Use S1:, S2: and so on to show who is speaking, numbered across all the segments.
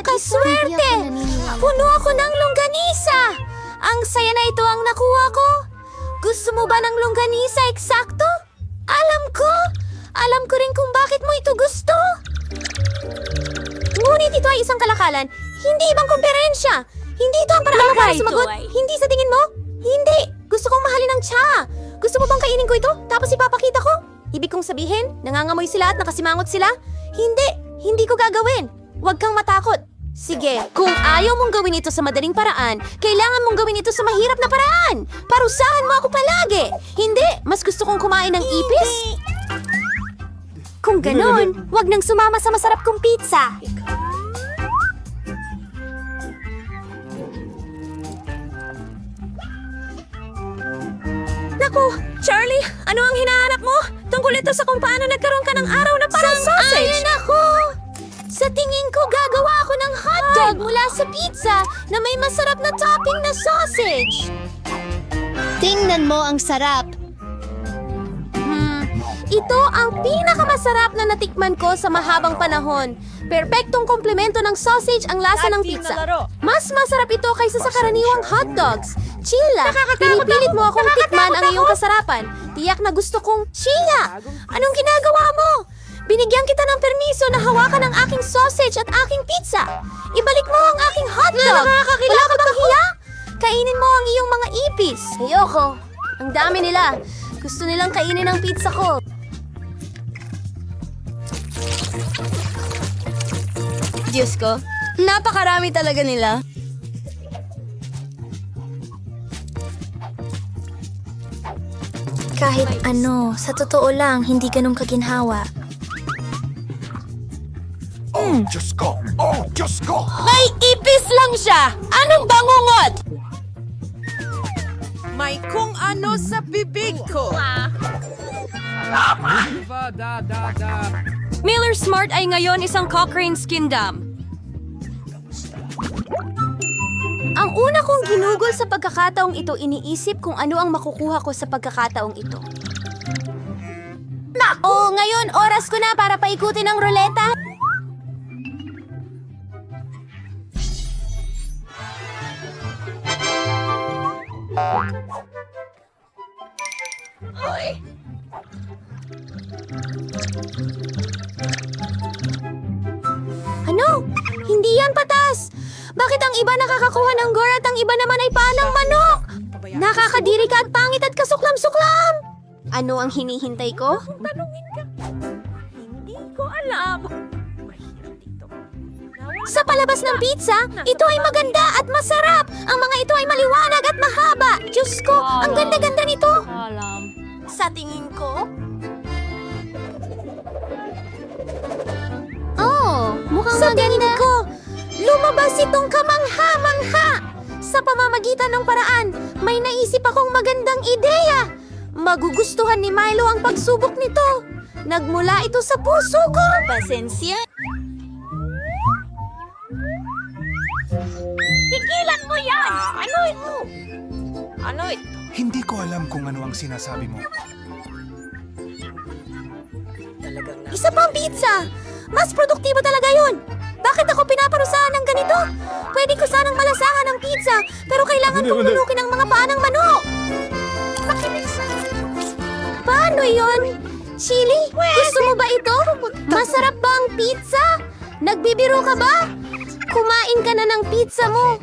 S1: kaswerte! Puno ako ng longganisa! Ang saya na ito ang nakuha ko! Gusto mo ba ng longganisa eksakto? Alam ko! Alam ko rin kung bakit mo ito gusto! Ngunit ito ay isang kalakalan, hindi ibang kumperensya! Hindi ito ang paraan para sumagot!
S2: ay-
S1: Hindi sa tingin mo? Hindi! Gusto kong mahalin ng tsa! Gusto mo bang kainin ko ito, tapos ipapakita ko? Ibig kong sabihin, nangangamoy sila at nakasimangot sila? Hindi! Hindi ko gagawin! Huwag kang matakot! Sige, kung ayaw mong gawin ito sa madaling paraan, kailangan mong gawin ito sa mahirap na paraan! Parusahan mo ako palagi! Hindi! Mas gusto kong kumain ng ipis? Kung ganon, wag nang sumama sa masarap kong pizza! Naku, Charlie, ano ang hinahanap mo? Tungkol ito sa kung paano nagkaroon ka ng araw na parang sausage. Ayon hotdog mula sa pizza na may masarap na topping na sausage.
S3: Tingnan mo ang sarap.
S1: Hmm, ito ang pinakamasarap na natikman ko sa mahabang panahon. Perpektong komplemento ng sausage ang lasa ng pizza. Mas masarap ito kaysa sa karaniwang hotdogs. Chila, pinipilit mo akong tikman ang iyong kasarapan. Tiyak na gusto kong Chila! Anong ginagawa mo? Binigyan kita ng permiso na hawakan ang aking sausage at aking pizza. Ibalik mo ang aking hotdog. Wala ka bang hiya? Kainin mo ang iyong mga ipis. Ayoko. Ang dami nila. Gusto nilang kainin ang pizza ko.
S2: Diyos ko, napakarami talaga nila.
S1: Kahit ano, sa totoo lang, hindi ganun kaginhawa.
S4: Oh, Diyos ko! Oh, Diyos ko!
S2: May ipis lang siya! Anong bangungot?
S5: May kung ano sa bibig ko.
S2: Miller Smart ay ngayon isang Cochrane skin dam.
S1: Ang una kong ginugol sa pagkakataong ito, iniisip kung ano ang makukuha ko sa pagkakataong ito. Nako, ngayon oras ko na para paikutin ang ruleta. Ano? Hindi yan patas! Bakit ang iba nakakakuha ng gore at ang iba naman ay panang manok? Nakakadiri ka at pangit at kasuklam-suklam! Ano ang hinihintay ko?
S5: Tanungin ka. Hindi ko alam.
S1: Sa palabas ng pizza, ito ay maganda at masarap! Ang mga ito ay maliwanag at mahaba! Diyos ko, ang ganda-ganda nito!
S2: Alam.
S1: Sa tingin ko? Mukhang Sa tingin ko, lumabas itong kamangha-mangha! Sa pamamagitan ng paraan, may naisip akong magandang ideya! Magugustuhan ni Milo ang pagsubok nito! Nagmula ito sa puso ko!
S2: Pasensya.
S5: Tigilan mo yan! Ano ito? Ano ito?
S4: Hindi ko alam kung ano ang sinasabi mo.
S1: Isa pang pizza! Mas produktibo talaga yun! Bakit ako pinaparusahan ng ganito? Pwede ko sanang malasahan ng pizza, pero kailangan kong lunukin ang mga paa ng manok! Paano yon? Chili, gusto mo ba ito? Masarap ba ang pizza? Nagbibiro ka ba? Kumain ka na ng pizza mo.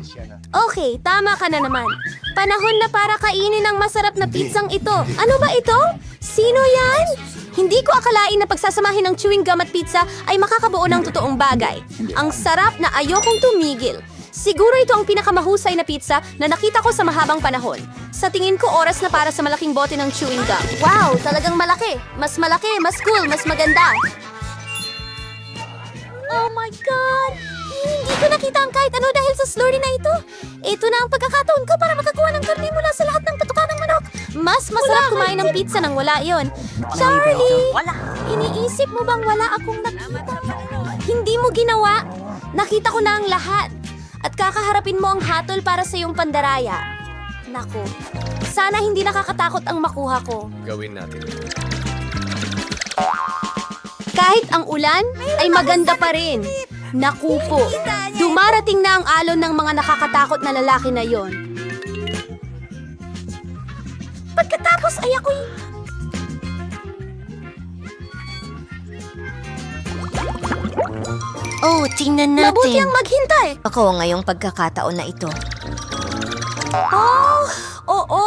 S1: Okay, tama ka na naman. Panahon na para kainin ang masarap na pizzang ito. Ano ba ito? Sino yan? Hindi ko akalain na pagsasamahin ng chewing gum at pizza ay makakabuo ng totoong bagay. Ang sarap na ayokong tumigil. Siguro ito ang pinakamahusay na pizza na nakita ko sa mahabang panahon. Sa tingin ko oras na para sa malaking bote ng chewing gum. Wow, talagang malaki. Mas malaki, mas cool, mas maganda. Oh my God! Hindi ko nakita ang kahit ano dahil sa slurry na ito. Ito na ang pagkakataon ko para makakuha ng karne mula sa lahat ng patuka ng manok. Mas masarap kumain ng pizza nang wala yon. Charlie!
S5: Wala.
S1: Iniisip mo bang wala akong nakita? Hindi mo ginawa. Nakita ko na ang lahat. At kakaharapin mo ang hatol para sa iyong pandaraya. Nako, sana hindi nakakatakot ang makuha ko.
S6: Gawin natin.
S1: Kahit ang ulan ay maganda pa rin. Naku po, Dumarating na ang alon ng mga nakakatakot na lalaki na yon. Pagkatapos ay ako'y...
S3: Oh, tingnan
S1: Mabuti
S3: natin.
S1: ang maghintay.
S3: Ako ngayong pagkakataon na ito.
S1: Oh, oo.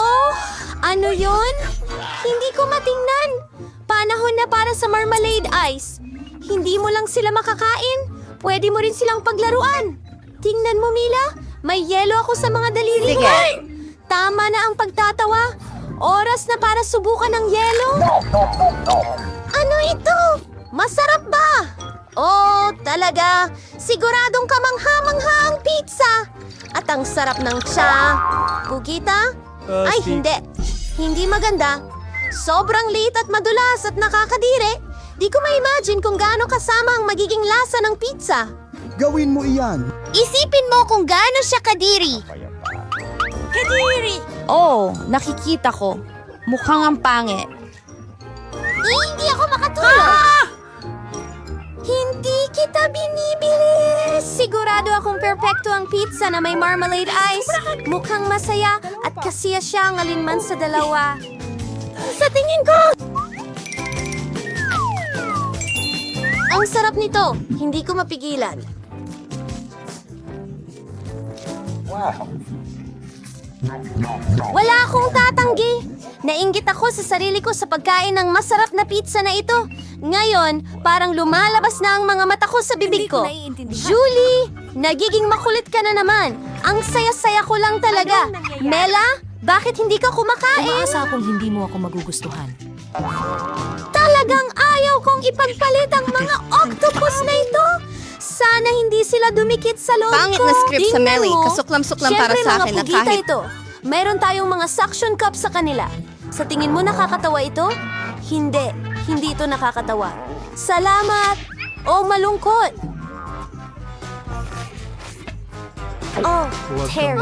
S1: Ano yon? Hindi ko matingnan. Panahon na para sa marmalade ice. Hindi mo lang sila makakain. Pwede mo rin silang paglaruan. Tingnan mo, Mila. May yelo ako sa mga daliri
S3: Sige.
S1: mo. Tama na ang pagtatawa. Oras na para subukan ng yelo. Ano ito? Masarap ba? Oh, talaga. Siguradong kamangha-mangha ang pizza. At ang sarap ng tsa. Pugita? Ay, hindi. Hindi maganda. Sobrang liit at madulas at nakakadire. Di ko ma-imagine kung gaano kasama ang magiging lasa ng pizza.
S6: Gawin mo iyan.
S3: Isipin mo kung gaano siya kadiri.
S2: Oh, nakikita ko. Mukhang ang pangit.
S3: Hindi ako makatulog.
S1: Hindi kita binibili. Sigurado akong perpekto ang pizza na may marmalade ice. Mukhang masaya at kasiya siya ang alinman sa dalawa. Sa tingin ko! Ang sarap nito. Hindi ko mapigilan. Wala akong tatanggi. Nainggit ako sa sarili ko sa pagkain ng masarap na pizza na ito. Ngayon, parang lumalabas na ang mga mata ko sa bibig ko. Julie, nagiging makulit ka na naman. Ang saya-saya ko lang talaga. Mela, bakit hindi ka kumakain?
S2: Umaasa akong hindi mo ako magugustuhan.
S1: Talagang ayaw kong ipagpalit ang mga octopus na ito. Sana hindi sila dumikit sa loob
S2: Pangit
S1: ko.
S2: na script sa
S1: Tingnan
S2: Melly.
S1: mo.
S2: Kasuklam-suklam para
S1: Siyempre,
S2: sa akin na
S1: pugita
S2: kahit-
S1: ito. Mayroon tayong mga suction cup sa kanila. Sa tingin mo nakakatawa ito? Hindi. Hindi ito nakakatawa. Salamat! O malungkot! Oh, Terry.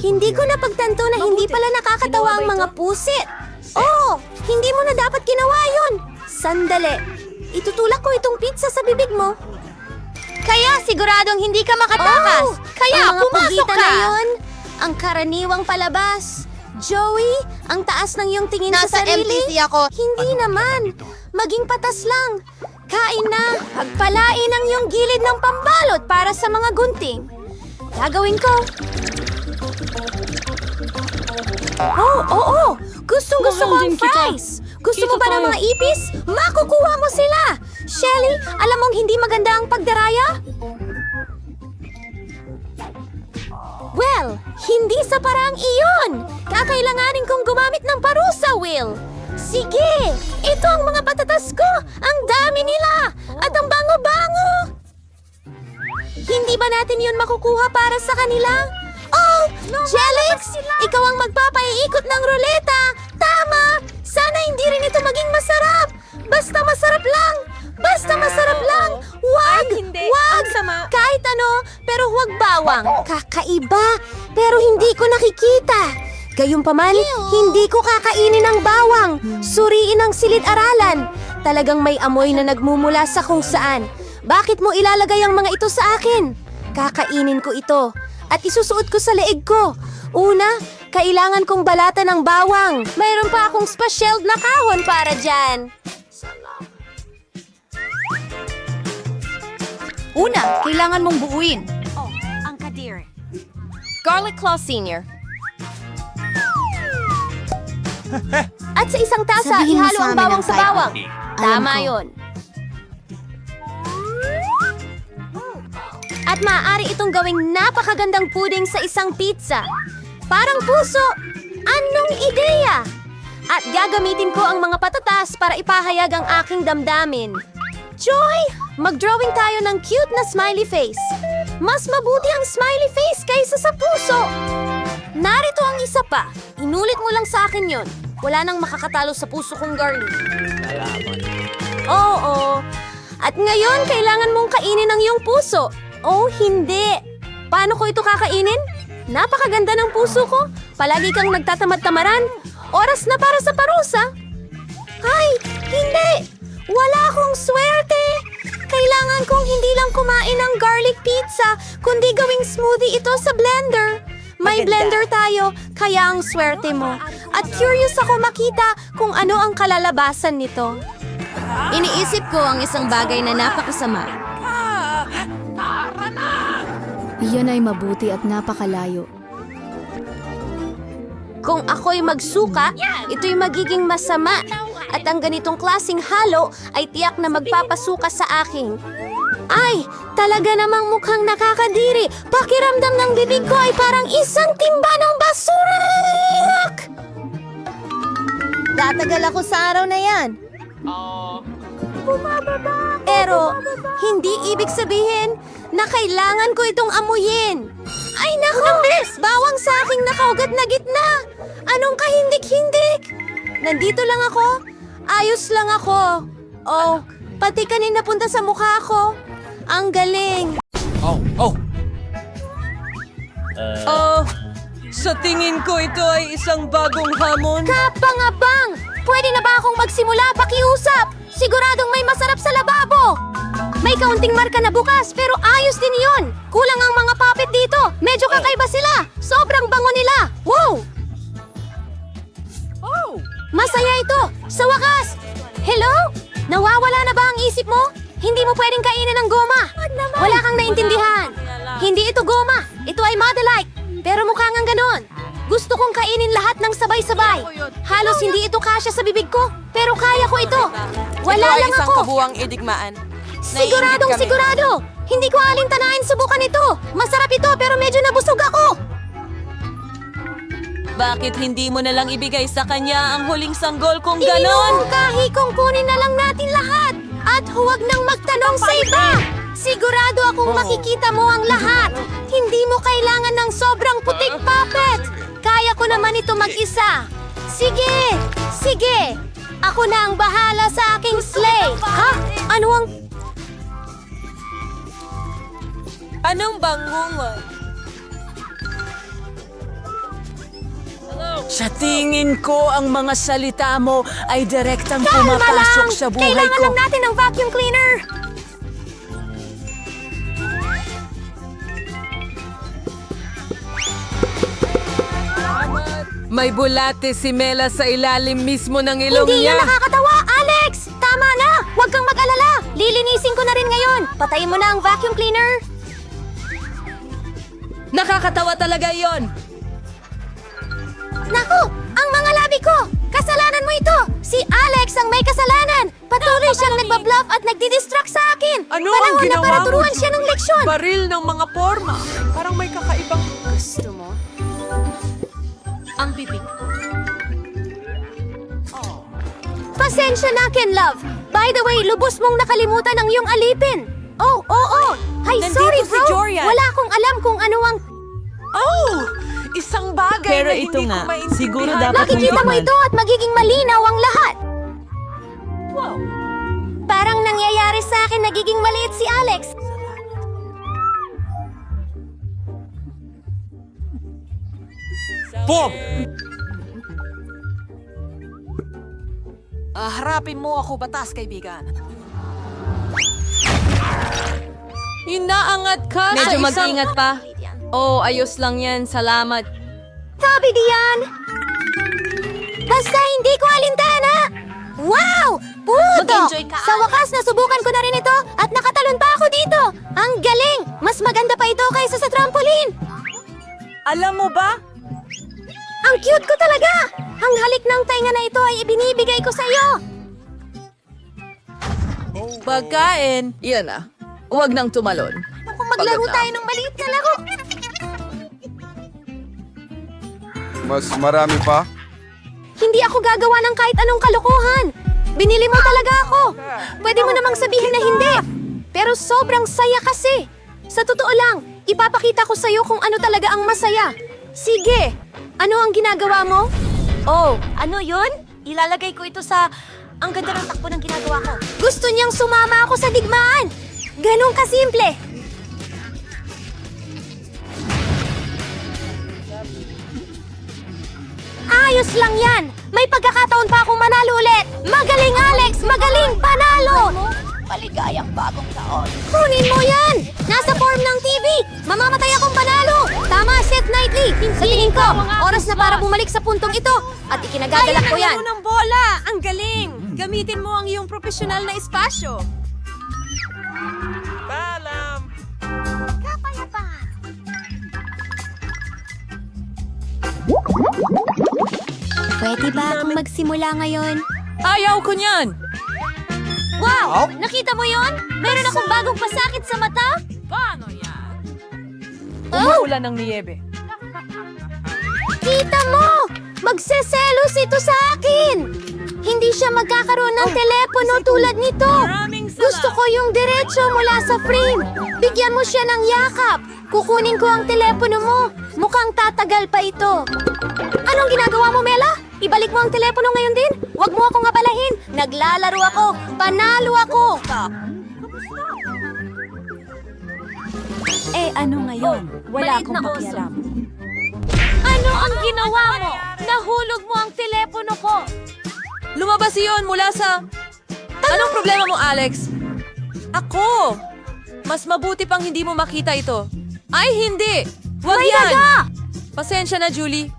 S1: Hindi ko napagtanto na hindi pala nakakatawa ang mga pusit. Oh, hindi mo na dapat ginawa yun. Sandali. Itutulak ko itong pizza sa bibig mo. Kaya siguradong hindi ka makatakas.
S2: Oh, kaya
S1: ang mga
S2: pumasok ka.
S1: na yun, ang karaniwang palabas. Joey, ang taas ng iyong tingin
S2: Nasa
S1: sa sarili.
S2: MTC ako.
S1: Hindi naman. Maging patas lang. Kain na. Pagpalain ang iyong gilid ng pambalot para sa mga gunting. Gagawin ko. Oh, oo. Oh, Gustong gusto ko
S2: Mahal
S1: ang fries. Gusto mo ba ng mga ipis? Makukuha mo sila. Shelly, alam mong hindi maganda ang pagdaraya? Well, hindi sa parang iyon. Kakailanganin kong gumamit ng parusa, Will. Sige, ito ang mga patatas ko. Ang dami nila. At ang bango-bango. Hindi ba natin yun makukuha para sa kanila? Oh, Jelix! Ikaw ang magpapaiikot ng ruleta! Tama! Sana hindi rin ito maging masarap! Basta masarap lang! Basta masarap lang! Wag!
S5: Ay, hindi.
S1: Wag!
S5: Ang sama.
S1: Kahit ano, pero huwag bawang. Kakaiba, pero hindi ko nakikita. Gayunpaman, hindi ko kakainin ang bawang. Suriin ang silid-aralan. Talagang may amoy na nagmumula sa kung saan. Bakit mo ilalagay ang mga ito sa akin? Kakainin ko ito at isusuot ko sa leeg ko. Una, kailangan kong balatan ng bawang. Mayroon pa akong special na kahon para dyan.
S2: Una, kailangan mong buuin.
S5: Oh, ang kadiri.
S2: Garlic Claw Senior.
S1: At sa isang tasa,
S3: Sabihin mo
S1: ihalo
S3: sa
S1: ang
S3: amin
S1: bawang
S3: ang
S1: sa
S3: type.
S1: bawang.
S3: Alam
S1: Tama
S3: ko.
S1: yon. At maaari itong gawing napakagandang puding sa isang pizza. Parang puso. Anong ideya? At gagamitin ko ang mga patatas para ipahayag ang aking damdamin. Joy! Mag-drawing tayo ng cute na smiley face. Mas mabuti ang smiley face kaysa sa puso. Narito ang isa pa. Inulit mo lang sa akin yon. Wala nang makakatalo sa puso kong girly. Oo. At ngayon, kailangan mong kainin ang iyong puso. Oh, hindi. Paano ko ito kakainin? Napakaganda ng puso ko. Palagi kang nagtatamad-tamaran. Oras na para sa parusa. Ay, hindi! Wala akong swerte! Kailangan kong hindi lang kumain ng garlic pizza, kundi gawing smoothie ito sa blender. May blender tayo, kaya ang swerte mo. At curious ako makita kung ano ang kalalabasan nito.
S2: Iniisip ko ang isang bagay na napakasama. Iyan ay mabuti at napakalayo.
S1: Kung ako'y magsuka, ito'y magiging masama. At ang ganitong klasing halo ay tiyak na magpapasuka sa akin. Ay, talaga namang mukhang nakakadiri. Pakiramdam ng bibig ko ay parang isang timba ng basura.
S3: Tatagal ako sa araw na yan.
S1: Pero, hindi ibig sabihin na kailangan ko itong amuyin. Ay nako! Bawang sa aking nakaugat na gitna! Anong kahindik-hindik? Nandito lang ako. Ayos lang ako. Oh, pati kanina punta sa mukha ko. Ang galing.
S4: Oh, oh.
S5: Oh, sa tingin ko ito ay isang bagong hamon.
S1: Kapangabang! Pwede na ba akong magsimula pakiusap? Siguradong may masarap sa lababo! May kaunting marka na bukas, pero ayos din yon. Kulang ang mga puppet dito. Medyo kakaiba sila. Sobrang bango nila. Wow!
S5: Oh!
S1: Masaya ito! Sa wakas! Hello? Nawawala na ba ang isip mo? Hindi mo pwedeng kainin ng goma. Wala kang naintindihan. Hindi ito goma. Ito ay Madelike. Pero mukha ngang ganon. Gusto kong kainin lahat ng sabay-sabay. Halos hindi ito kasya sa bibig ko. Pero kaya ko ito. Wala lang ako.
S5: kabuwang idigmaan.
S1: Siguradong
S5: kami.
S1: sigurado! Hindi ko alintanain subukan ito! Masarap ito pero medyo nabusog ako!
S5: Bakit hindi mo na lang ibigay sa kanya ang huling sanggol kung
S1: Iminungkahi kong kunin na lang natin lahat! At huwag nang magtanong sa iba! Sigurado akong makikita mo ang lahat! Hindi mo kailangan ng sobrang putik puppet! Kaya ko naman ito mag-isa! Sige! Sige! Ako na ang bahala sa aking sleigh! Ha? Ano ang...
S5: Anong bangungot?
S6: Sa tingin ko, ang mga salita mo ay direktang
S1: Kalma
S6: pumapasok
S1: lang!
S6: sa buhay
S1: Kailangan
S6: ko.
S1: lang natin ng vacuum cleaner!
S5: May bulate si Mela sa ilalim mismo ng ilong
S1: Hindi
S5: niya.
S1: yan nakakatawa, Alex! Tama na! Huwag kang mag-alala! Lilinisin ko na rin ngayon! Patayin mo na ang vacuum cleaner!
S5: Nakakatawa talaga yon.
S1: Naku! Ang mga labi ko! Kasalanan mo ito! Si Alex ang may kasalanan! Patuloy siyang nagbabluff at nagdidistract sa akin!
S5: Ano
S1: Panahon
S5: ang
S1: na
S5: ginawa
S1: para
S5: mo,
S1: turuan
S5: Jude?
S1: siya ng leksyon!
S5: Baril ng mga forma. Parang may Ang bibig ko.
S1: Pasensya na, Ken Love! By the way, lubos mong nakalimutan ang iyong alipin! Oh, oo, oh, Ay,
S5: Nandito
S1: sorry,
S5: si
S1: bro!
S5: Jorian.
S1: Wala akong alam kung ano ang...
S5: Oh! Isang bagay
S6: Pero
S5: na
S6: ito
S5: hindi
S6: nga,
S5: ko maintindihan.
S6: siguro dapat
S1: Makikita mo ito at magiging malinaw ang lahat!
S5: Wow.
S1: Parang nangyayari sa akin nagiging maliit si Alex.
S6: Boom!
S5: Ah, harapin mo ako batas, kaibigan. Inaangat ka
S2: Medyo
S5: sa isang...
S2: mag-ingat pa. Oh, ayos lang yan. Salamat.
S1: Sabi diyan! Basta hindi ko alintana! Wow! Puto!
S5: Mag-enjoy ka,
S1: Sa wakas, nasubukan ko na rin ito at nakatalon pa ako dito! Ang galing! Mas maganda pa ito kaysa sa trampoline!
S6: Alam mo ba?
S1: Ang cute ko talaga! Ang halik ng tainga na ito ay ibinibigay ko sa iyo!
S2: Pagkain. Yan na. Huwag nang tumalon.
S1: Kung maglaro
S2: Pagod na.
S1: tayo ng maliit na laro!
S7: Mas marami pa?
S1: Hindi ako gagawa ng kahit anong kalokohan. Binili mo talaga ako. Pwede mo namang sabihin na hindi. Pero sobrang saya kasi. Sa totoo lang, ipapakita ko sa'yo kung ano talaga ang masaya. Sige, ano ang ginagawa mo? Oh, ano yun? Ilalagay ko ito sa... Ang ganda ng takbo ng ginagawa ko. Gusto niyang sumama ako sa digmaan. Ganong kasimple. Ayos lang yan! May pagkakataon pa akong manalo ulit! Magaling, Alex! Magaling! Panalo! Maligayang bagong taon! Kunin mo yan! Nasa form ng TV! Mamamatay akong panalo! Knightley! Sa tingin ko, oras na para bumalik sa puntong ito at ikinagagalak ko yan.
S5: ng bola! Ang galing! Gamitin mo ang iyong profesional na espasyo.
S1: Pwede ba akong magsimula ngayon?
S6: Ayaw ko niyan!
S1: Wow! Nakita mo yon? Meron akong bagong pasakit sa mata?
S5: Paano yan?
S1: Oh!
S6: Umuulan ng niyebe.
S1: Kita mo! Magseselos ito sa akin! Hindi siya magkakaroon ng telepono tulad nito! Gusto ko yung diretso mula sa frame! Bigyan mo siya ng yakap! Kukunin ko ang telepono mo! Mukhang tatagal pa ito! Anong ginagawa mo, Mela? Ibalik mo ang telepono ngayon din? Huwag mo akong abalahin! Naglalaro ako! Panalo ako!
S2: Eh, ano ngayon? Wala
S1: maliit
S2: akong pakialam.
S1: Ano ang ginawa mo? Nahulog mo ang telepono ko!
S6: Lumabas iyon mula sa... Anong problema mo, Alex? Ako! Mas mabuti pang hindi mo makita ito. Ay, hindi! Huwag
S1: May
S6: yan!
S1: daga!
S6: Pasensya na, Julie.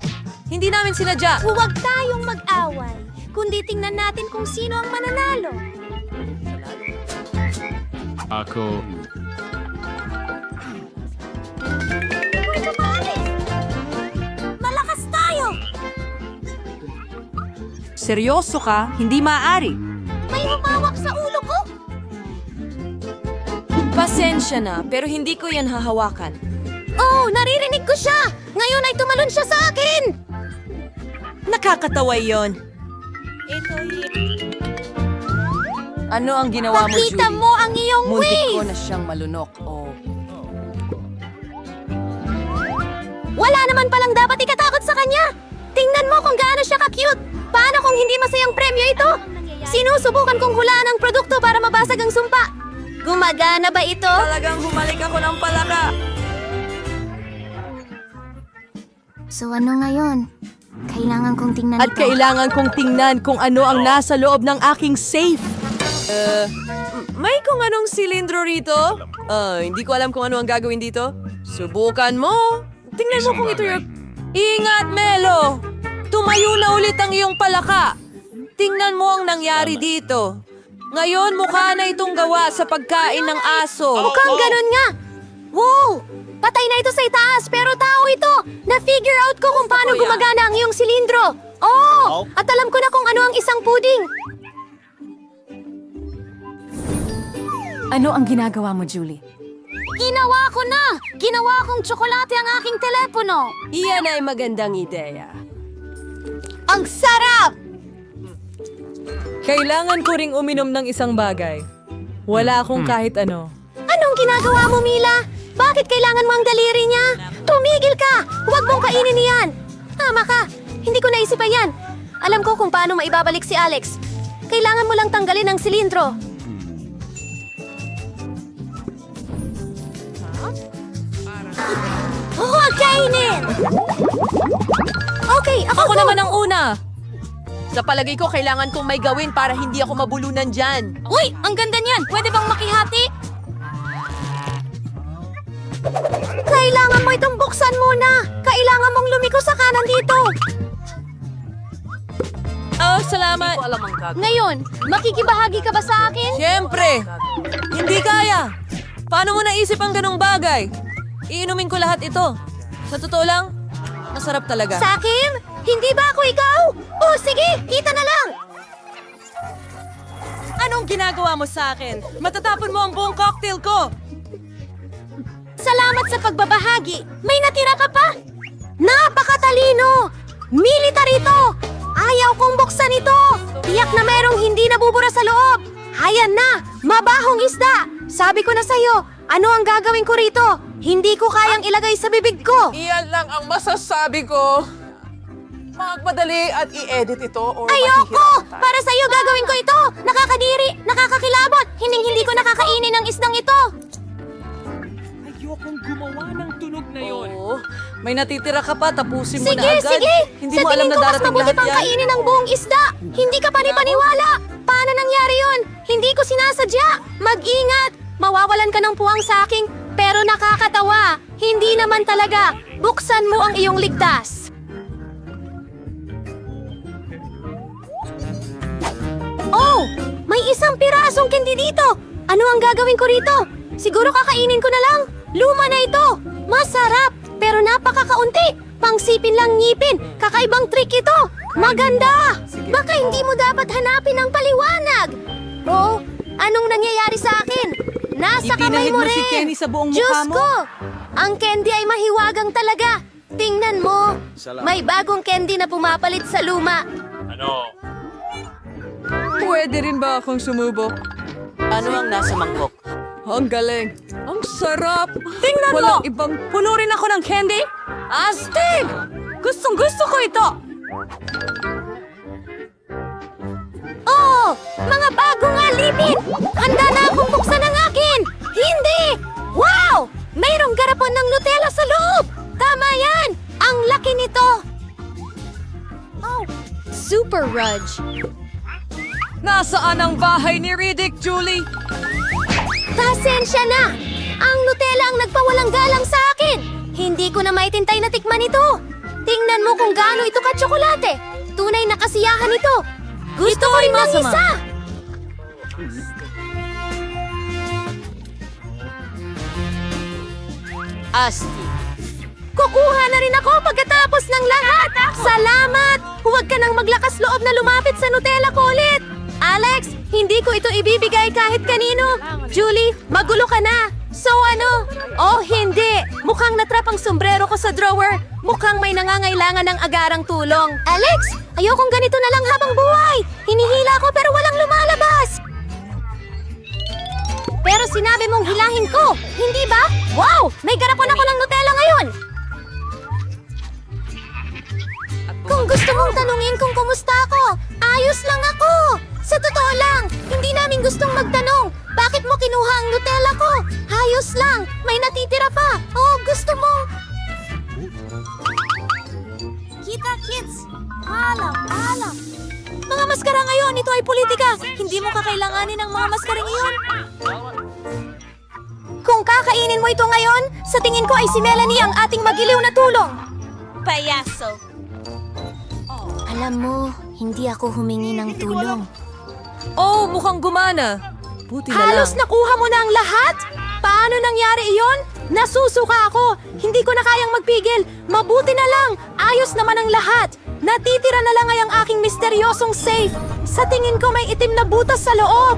S6: Hindi namin sinadya.
S1: Huwag tayong mag-away, kundi tingnan natin kung sino ang mananalo.
S8: Ako.
S2: Seryoso ka? Hindi maaari.
S1: May humawak sa ulo ko!
S6: Pasensya na, pero hindi ko yan hahawakan.
S1: Oh, naririnig ko siya! Ngayon ay tumalon siya sa akin!
S6: Nakakatawa yon. Ano ang ginawa mo,
S1: Pakita
S6: Julie?
S1: mo ang iyong
S6: Muntik ko
S1: wave!
S6: na siyang malunok. Oh.
S1: Wala naman palang dapat ikatakot sa kanya! Tingnan mo kung gaano siya ka-cute! Paano kung hindi masayang premyo ito? Sinusubukan kong hulaan ang produkto para mabasag ang sumpa. Gumagana ba ito?
S6: Talagang humalik ako ng palaka.
S1: So ano ngayon? Kailangan kong tingnan
S6: At kailangan kong tingnan kung ano ang nasa loob ng aking safe. Uh, may kung anong silindro rito? Ah, hindi ko alam kung ano ang gagawin dito. Subukan mo. Tingnan mo kung ito yung... Ingat, Melo! Tumayo na ulit ang iyong palaka. Tingnan mo ang nangyari dito. Ngayon, mukha na itong gawa sa pagkain ng aso.
S1: Mukhang ganun nga! Wow! Patay na ito sa itaas, pero tao ito! Na-figure out ko kung paano gumagana ang iyong silindro! Oh! At alam ko na kung ano ang isang puding!
S2: Ano ang ginagawa mo, Julie?
S1: Ginawa ko na! Ginawa kong tsokolate ang aking telepono!
S6: Iyan ay magandang ideya.
S1: Ang sarap!
S6: Kailangan ko ring uminom ng isang bagay. Wala akong kahit ano.
S1: Anong ginagawa mo, Mila? Bakit kailangan mo ang daliri niya? Tumigil ka! Huwag mong kainin niyan! Tama ka! Hindi ko naisipan yan! Alam ko kung paano maibabalik si Alex. Kailangan mo lang tanggalin ang silindro. Huwag kainin! Okay, ako,
S6: Ako
S1: go.
S6: naman ang una! Sa palagay ko, kailangan kong may gawin para hindi ako mabulunan dyan.
S1: Uy, ang ganda niyan! Pwede bang makihati? Kailangan mo itong buksan muna! Kailangan mong lumiko sa kanan dito!
S6: Oh, salamat.
S1: Ngayon, makikibahagi ka ba sa akin?
S6: Siyempre! Hindi kaya! Paano mo naisip ang ganong bagay? Iinumin ko lahat ito. Sa totoo lang, masarap talaga.
S1: Sa akin? Hindi ba ako ikaw? Oh, sige, kita na lang!
S6: Anong ginagawa mo sa akin? Matatapon mo ang buong cocktail ko!
S1: Salamat sa pagbabahagi. May natira ka pa? Napakatalino! Military to! Ayaw kong buksan ito! Tiyak na merong hindi nabubura sa loob! Hayan na! Mabahong isda! Sabi ko na sa'yo, ano ang gagawin ko rito? Hindi ko kayang ilagay sa bibig ko!
S9: Iyan lang ang masasabi ko. Magmadali at i-edit ito or
S1: Ayoko!
S9: mahihirapan tayo.
S1: Para sa'yo gagawin ko ito! Nakakadiri! Nakakakilabot! Hindi hindi ko nakakainin ang isdang ito!
S9: Ayokong gumawa ng tunog na yon.
S6: Oo. May natitira ka pa, tapusin mo
S1: Sige,
S6: na agad.
S1: sige!
S6: Hindi
S1: Sa
S6: mo alam
S1: tingin
S6: na
S1: ko mas
S6: darating
S1: mabuti
S6: lahat
S1: pang
S6: yan.
S1: kainin ang buong isda! Hindi ka panipaniwala! Paano nangyari yon? Hindi ko sinasadya! Mag-ingat! mawawalan ka ng puwang sa akin, pero nakakatawa. Hindi naman talaga. Buksan mo ang iyong ligtas. Oh! May isang pirasong candy dito! Ano ang gagawin ko rito? Siguro kakainin ko na lang. Luma na ito. Masarap, pero napakakaunti. Pangsipin lang ngipin. Kakaibang trick ito. Maganda! Baka hindi mo dapat hanapin ang paliwanag. Oh, anong nangyayari sa akin? Nasa kamay
S2: Ipinahid
S1: mo
S2: mo
S1: rin.
S2: si Kenny sa buong
S1: Diyos
S2: mukha mo.
S1: ko! Ang candy ay mahiwagang talaga. Tingnan mo. May bagong candy na pumapalit sa luma.
S6: Pwede rin ba akong sumubok?
S9: Ano ang nasa mangkok?
S6: Ang galing. Ang sarap.
S2: Tingnan
S6: Walang
S2: mo!
S6: ibang...
S2: Puno rin ako ng candy? Astig! Gustong gusto ko ito!
S1: Oh! Mga bagong alipin! Handa na akong buksan Super Rudge!
S6: Nasaan ang bahay ni Riddick, Julie?
S1: Pasensya na! Ang Nutella ang nagpawalang galang sa akin! Hindi ko na maitintay na tikman ito! Tingnan mo kung gaano ito ka-tsokolate! Tunay na kasiyahan ito! Gusto ko rin ng isa!
S6: Asti.
S1: Kukuha na rin ako pagkatapos ng lahat! Salamat! Huwag ka nang maglakas loob na lumapit sa Nutella ko ulit! Alex, hindi ko ito ibibigay kahit kanino! Julie, magulo ka na! So ano? Oh, hindi! Mukhang natrap ang sombrero ko sa drawer. Mukhang may nangangailangan ng agarang tulong. Alex, ayokong ganito na lang habang buhay! Hinihila ko pero walang lumalabas! Pero sinabi mong hilahin ko, hindi ba? Wow! May garapon ako ng Nutella ngayon! Kung gusto mong tanungin kung kumusta ako, ayos lang ako! Sa totoo lang, hindi namin gustong magtanong. Bakit mo kinuha ang Nutella ko? Ayos lang, may natitira pa. Oh, gusto mo? Kita kids, alam, alam. Mga maskara ngayon, ito ay politika. Hindi mo kakailanganin ng mga maskaring iyon. Kung kakainin mo ito ngayon, sa tingin ko ay si Melanie ang ating magiliw na tulong.
S3: Payaso.
S1: Alam mo, hindi ako humingi ng tulong.
S6: Oh, mukhang gumana. Buti na
S1: Halos
S6: lang.
S1: nakuha mo na ang lahat? Paano nangyari iyon? Nasusuka ako. Hindi ko na kayang magpigil. Mabuti na lang. Ayos naman ang lahat. Natitira na lang ay ang aking misteryosong safe. Sa tingin ko may itim na butas sa loob.